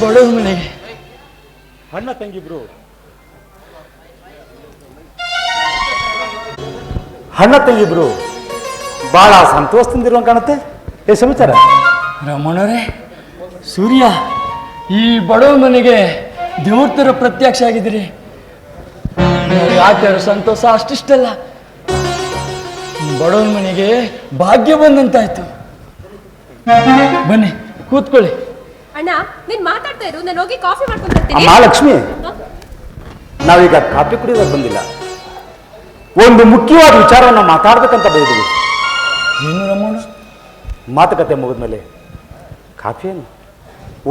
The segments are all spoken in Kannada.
ಬಡವ್ರ ಮನೆಗೆ. ಅಣ್ಣ ತಂಗಿಬ್ರು. ಅಣ್ಣ ತಂಗಿಬ್ರು ಬಹಳ ಸಂತೋಷದಿಂದಿರುವ ಕಾಣುತ್ತೆ. ಏ ಸಮಾಚಾರ? ರಮಣರೇ ಸೂರ್ಯ ಈ ಬಡವ ಮನೆಗೆ ದೇವರ್ತರು ಪ್ರತ್ಯಕ್ಷ ಆಗಿದ್ದೀರಿ. ಆಚಾರ ಸಂತೋಷ ಅಷ್ಟಿಷ್ಟಲ್ಲ. ಬಡವನ ಮನೆಗೆ ಭಾಗ್ಯ ಬಂದಂತಾಯ್ತು. ಬನ್ನಿ ಕೂತ್ಕೊಳ್ಳಿ. ಅಣ್ಣ ನೀನ್ ಮಾತಾಡ್ತಾ ಇರು ನಾನು ಹೋಗಿ ಕಾಫಿ ಮಾಡ್ಕೊಂಡು ಬರ್ತೀನಿ. ಅಮ್ಮ ಲಕ್ಷ್ಮಿ. ನಾವೀಗ ಕಾಫಿ ಕುಡಿಯೋದಕ್ಕೆ ಬಂದಿಲ್ಲ. ಒಂದು ಮುಖ್ಯವಾದ ವಿಚಾರವನ್ನು ಮಾತಾಡ್ಬೇಕಂತ ಬಂದಿದ್ದೀವಿ. ಏನು ನಮ್ಮ ಮಾತುಕತೆ ಮುಗಿದ್ಮೇಲೆ ಕಾಫಿ ಏನು?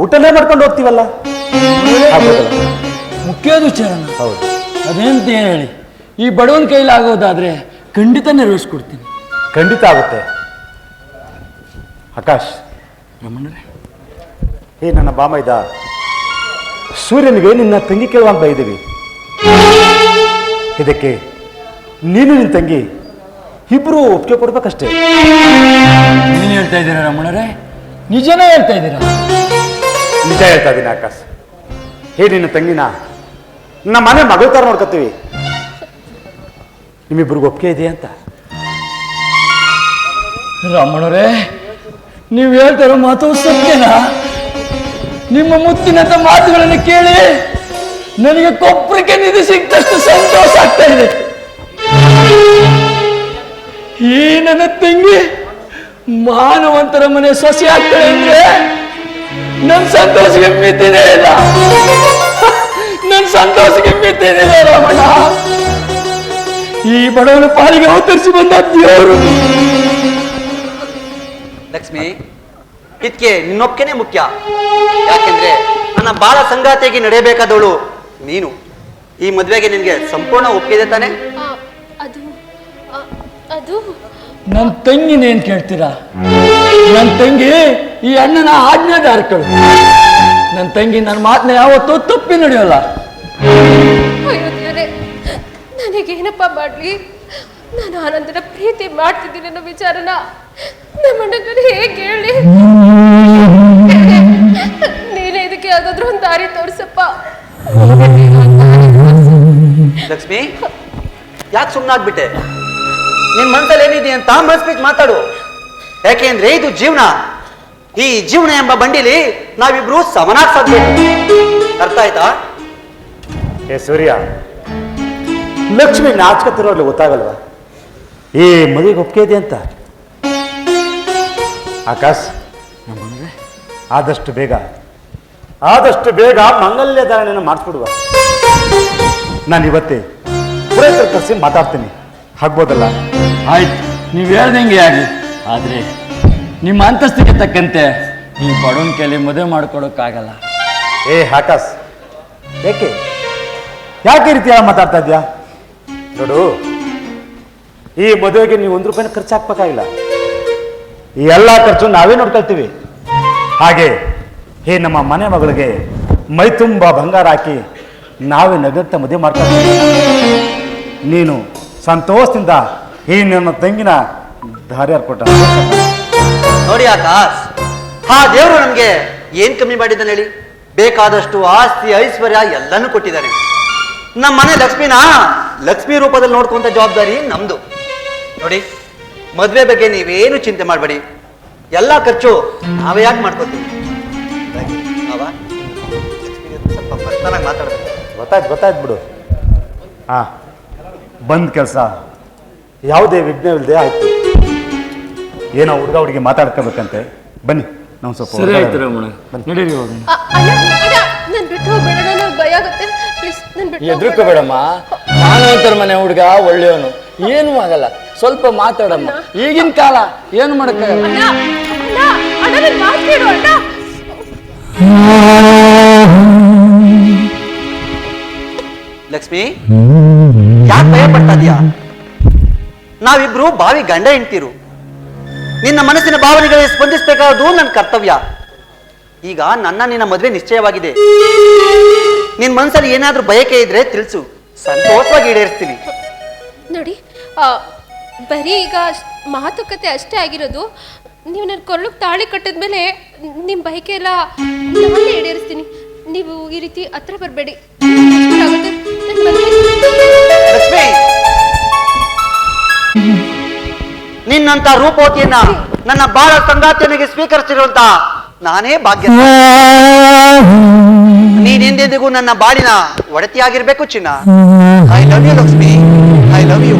ಊಟನೇ ಮಾಡ್ಕೊಂಡು ಹೋಗ್ತೀವಲ್ಲ? ಮುಖ್ಯವಾದ ವಿಚಾರ ಹೌದು. ಅದೇಂತ ಏನ್ ಹೇಳಿ? ಈ ಬಡವನ ಕೈಲಿ ಆಗೋದಾದ್ರೆ ಖಂಡಿತ ನೆರವೇರಿಸ್ಕೊಡ್ತೀನಿ. ಖಂಡಿತ ಆಗುತ್ತೆ. ಆಕಾಶ್. ರಮಣರೇ ಏ ನನ್ನ ಬಾಮ ಇದ್ದ ಸೂರ್ಯನಿಗೆ ನಿನ್ನ ತಂಗಿ ಕೇಳುವಂತ ಬೈದೀವಿ. ಇದಕ್ಕೆ ನೀನು ನಿನ್ನ ತಂಗಿ ಇಬ್ರು ಒಪ್ಪಿಗೆ ಕೊಡ್ಬೇಕಷ್ಟೇ. ನೀನು ಹೇಳ್ತಾ ಇದ್ದೀರಾ ರಮಣರೇ ನಿಜನೇ ಹೇಳ್ತಾ ಇದ್ದೀರಾ? ನಿಜ ಹೇಳ್ತಾ ಇದ್ದೀನಿ ಆಕಾಶ್. ಹೇ ನಿನ್ನ ತಂಗಿನ ನಮ್ಮ ಮನೆ ಮಗಳ ಥರ ನೋಡ್ಕೊತೀವಿ. ನಿಮ್ಮಿಬ್ರಿಗೆ ಒಪ್ಪಿಗೆ ಇದೆಯಾ ಅಂತ? ರಮಣರೇ ನೀವು ಹೇಳ್ತಾ ಇರೋ ಮಾತು ಸತ್ಯನಾ? ನಿಮ್ಮ ಮುತ್ತಿನಂತ ಮಾತುಗಳನ್ನು ಕೇಳಿ ನನಗೆ ಕೊಪ್ಪರಿಕೆ ನಿಧಿ ಸಿಕ್ತಷ್ಟು ಸಂತೋಷ ಆಗ್ತಾ ಇದೆ. ಈ ನನ್ನ ತಂಗಿ ಮಾನವಂತರ ಮನೆ ಸೊಸೆ ಆಗ್ತಾಳೆ ಅಂದ್ರೆ ನನ್ನ ಸಂತೋಷಕ್ಕೆ ಮಿತಿನೇ ಇಲ್ಲ. ನನ್ನ ಸಂತೋಷಕ್ಕೆ ಮಿತಿನೇ ಇಲ್ಲ ರಮಣ ಈ ಬಡವನ ಪಾಲಿಗೆ ಅವತರಿಸಿ ಬಂದ ದೇವರು. ಲಕ್ಷ್ಮಿ ಇದಕ್ಕೆ ನಿನ್ನೊಕ್ಕೇನೆ ಮುಖ್ಯ. ಯಾಕೆಂದ್ರೆ ನನ್ನ ಬಾಳ ಸಂಗಾತಿಯಾಗಿ ನಡೆಯಬೇಕಾದವಳು ನೀನು. ಈ ಮದುವೆಗೆ ನಿನ್ಗೆ ಸಂಪೂರ್ಣ ಒಪ್ಪಿದೆ ತಾನೆ? ಅದು ನೇನ್ ನನ್ನ ತಂಗಿನೇನ್ ಕೇಳ್ತೀರಾ ನನ್ನ ತಂಗಿ ಈ ಅಣ್ಣನ ಆಜ್ಞಾಧಾರಕಳು. ನನ್ ತಂಗಿ ನನ್ನ ಮಾತನ್ನ ಯಾವತ್ತೂ ತಪ್ಪಿ ನಡೆಯೋಲ್ಲ. ನನಗೇನಪ್ಪ ಮಾಡ್ಲಿ? ನಾನು ಆನಂದನ ಪ್ರೀತಿ ಮಾಡ್ತಿದ್ದೀನಿ ಅನ್ನೋ ವಿಚಾರನ. ನಮ್ಮ ಅಣ್ಣನ ಹೇಗೆ ಹೇಳಿ? ನೀನೇ ಇದಕ್ಕೆ ಯಾವ್ದಾದ್ರು ಒಂದು ದಾರಿ ತೋರಿಸಪ್ಪ. ಲಕ್ಷ್ಮಿ ಯಾಕೆ ಸುಮ್ಮನಾಗ್ಬಿಟ್ಟೆ ನಿನ್ ಮನಸ್ಸಲ್ಲಿ ಏನಿದೆ ಅಂತ ಮನ್ಸ್ಬಿಟ್ಟು ಮಾತಾಡು. ಯಾಕೆಂದ್ರೆ ಇದು ಜೀವನ. ಈ ಜೀವನ ಎಂಬ ಬಂಡಿಲಿ ನಾವಿಬ್ರು ಸಮನಾಗಿ ಸಾಧ್ಬೇಕು ಅರ್ಥ ಆಯ್ತಾ? ಏ ಸೂರ್ಯ ಲಕ್ಷ್ಮಿ ನಾಚ್ಕತ್ತಿರೋರ್ಲಿ ಗೊತ್ತಾಗಲ್ವಾ? ಈ ಮದುವೆಗೆ ಒಪ್ಪಿಗೆ ಇದೆ ಅಂತ ಆಕಾಶ್ ನಮ್ಮಂದ್ರೆ ಆದಷ್ಟು ಬೇಗ ಆದಷ್ಟು ಬೇಗ ಮಂಗಲ್ಯ ಧಾರಣೆಯನ್ನು ಮಾಡಿಸ್ಬಿಡುವ. ನಾನು ಇವತ್ತೇ ಪುರೋಹಿತರ ಕರೆಸಿ ಮಾತಾಡ್ತೀನಿ. ಆಗ್ಬೋದಲ್ಲ? ಆಯ್ತು. ನೀವು ಹೇಳ್ದಂಗೆ ಆಗಲಿ. ಆದ್ರೆ ನಿಮ್ಮ ಅಂತಸ್ತಿಗೆ ತಕ್ಕಂತೆ ನೀವು ಬಡವನ ಕೈಲಿ ಮದುವೆ ಮಾಡ್ಕೊಡೋಕ್ಕಾಗಲ್ಲ. ಏ ಆಕಾಶ್ ಏಕೆ? ಯಾಕೆ ಈ ರೀತಿ ಮಾತಾಡ್ತಾ ಇದ್ಯಾ? ನೋಡು ಈ ಮದುವೆಗೆ ನೀವು ಒಂದು ರೂಪಾಯಿನ ಖರ್ಚು ಹಾಕ್ಬೇಕಾಗಿಲ್ಲ. ಈ ಎಲ್ಲ ಖರ್ಚು ನಾವೇ ನೋಡ್ಕೊಳ್ತೀವಿ ಹಾಗೆ ಹೇ ನಮ್ಮ ಮನೆ ಮಗಳಿಗೆ ಮೈ ತುಂಬ ಬಂಗಾರ ಹಾಕಿ ನಾವೇ ನಗತ್ತ ಮದುವೆ ಮಾಡ್ಕೊಳ್ತೀವಿ ನೀನು ಸಂತೋಷದಿಂದ ಈ ನನ್ನ ತಂಗಿನ ದಾರಿ ಕೊಟ್ಟ ನೋಡಿ ಆಕಾಶ್, ಆ ದೇವರು ನಮ್ಗೆ ಏನ್ ಕಮ್ಮಿ ಮಾಡಿದ್ದಾನೆ ಹೇಳಿ? ಬೇಕಾದಷ್ಟು ಆಸ್ತಿ, ಐಶ್ವರ್ಯ ಎಲ್ಲನೂ ಕೊಟ್ಟಿದ್ದಾನೆ. ನಮ್ಮ ಮನೆ ಲಕ್ಷ್ಮಿನ ಲಕ್ಷ್ಮಿ ರೂಪದಲ್ಲಿ ನೋಡ್ಕೊಂತ ಜವಾಬ್ದಾರಿ ನಮ್ದು. ನೋಡಿ. ಮದ್ವೆ ಬಗ್ಗೆ ನೀವೇನು ಚಿಂತೆ ಮಾಡಬೇಡಿ. ಎಲ್ಲ ಖರ್ಚು ನಾವೇ ಯಾಕೆ ಮಾಡ್ಕೋತೀವಿ? ಸ್ವಲ್ಪ ಪರ್ಸನಲ್ ಮಾತಾಡ್ಬೇಕು. ಗೊತ್ತಾಯ್ತು ಗೊತ್ತಾಯ್ತು ಬಿಡು. ಹಾ ಬಂದ್ ಕೆಲಸ. ಯಾವುದೇ ವಿಘ್ನವಿಲ್ಲದೆ ಆಯ್ತು. ಏನೋ ಹುಡುಗ ಹುಡುಗಿ ಮಾತಾಡ್ಕೋಬೇಕಂತೆ. ಬನ್ನಿ ನಾವು ಸ್ವಲ್ಪ ಸರಿ ನಾನು ಆಯ್ತು ರಮಣ. ನಡೀರಿ ಅಣ್ಣ ಅಣ್ಣ ಬಿಟ್ಟು ಹೋಗ್ಬೇಡ ನನಗೆ ಭಯ ಆಗುತ್ತೆ. ಪ್ಲೀಸ್ ನನ್ ಬಿಟ್ಟು ಮಾನವಂತರ ಮನೆ ಹುಡುಗ ಒಳ್ಳೆಯವನು. ಏನೂ ಆಗಲ್ಲ. ಸ್ವಲ್ಪ ಮಾತಾಡಮ್ಮ. ಈಗಿನ ಕಾಲ ಏನು ಮಾಡಕ್ಕಾಗಲ್ಲ ಲಕ್ಷ್ಮಿ ಯಾಕೆ ಭಯ ಪಡ್ತಾ ಇದೀಯಾ? ನಾವಿಬ್ರು ಬಾವಿ ಗಂಡ ಹೆಂಡ್ತಿರು. ನಿನ್ನ ಮನಸ್ಸಿನ ಭಾವನೆಗಳಿಗೆ ಸ್ಪಂದಿಸಬೇಕಾದ್ದು ನನ್ನ ಕರ್ತವ್ಯ. ಈಗ ನನ್ನ ನಿನ್ನ ಮದುವೆ ನಿಶ್ಚಯವಾಗಿದೆ. ನಿನ್ ಮನಸ್ಸಲ್ಲಿ ಏನಾದ್ರೂ ಬಯಕೆ ಇದ್ರೆ ತಿಳಿಸು. ಸಂತೋಷವಾಗಿ ಈಡೇರಿಸ್ತೀನಿ. ನೋಡಿ ಬರೀ ಈಗ ಮಾತುಕತೆ ಅಷ್ಟೇ ಆಗಿರೋದು ನೀವು ನನ್ನ ಕೊರಳಕ್ಕೆ ತಾಳಿ ಕಟ್ಟಿದ ಮೇಲೆ ನಿಮ್ಮ ಬಯಕೆ ಎಲ್ಲ ನಾನೇ ಈಡೇರಿಸ್ತೀನಿ. ನೀವು ಈ ರೀತಿ ಹತ್ರ ಬರಬೇಡಿ. ನಿನ್ನಂತ ರೂಪವತಿಯನ್ನ ನನ್ನ ಬಾಳ ಸಂಗಾತಿಯನಿಗೆ ಸ್ವೀಕರಿಸಿರುವಂತ ನಾನೇ ಭಾಗ್ಯ ನೀನ್ ಎಂದೆಂದಿಗೂ ನನ್ನ ಬಾಳಿನ ಒಡತಿಯಾಗಿರ್ಬೇಕು ಚಿನ್ನ. I love you Lakshmi I love you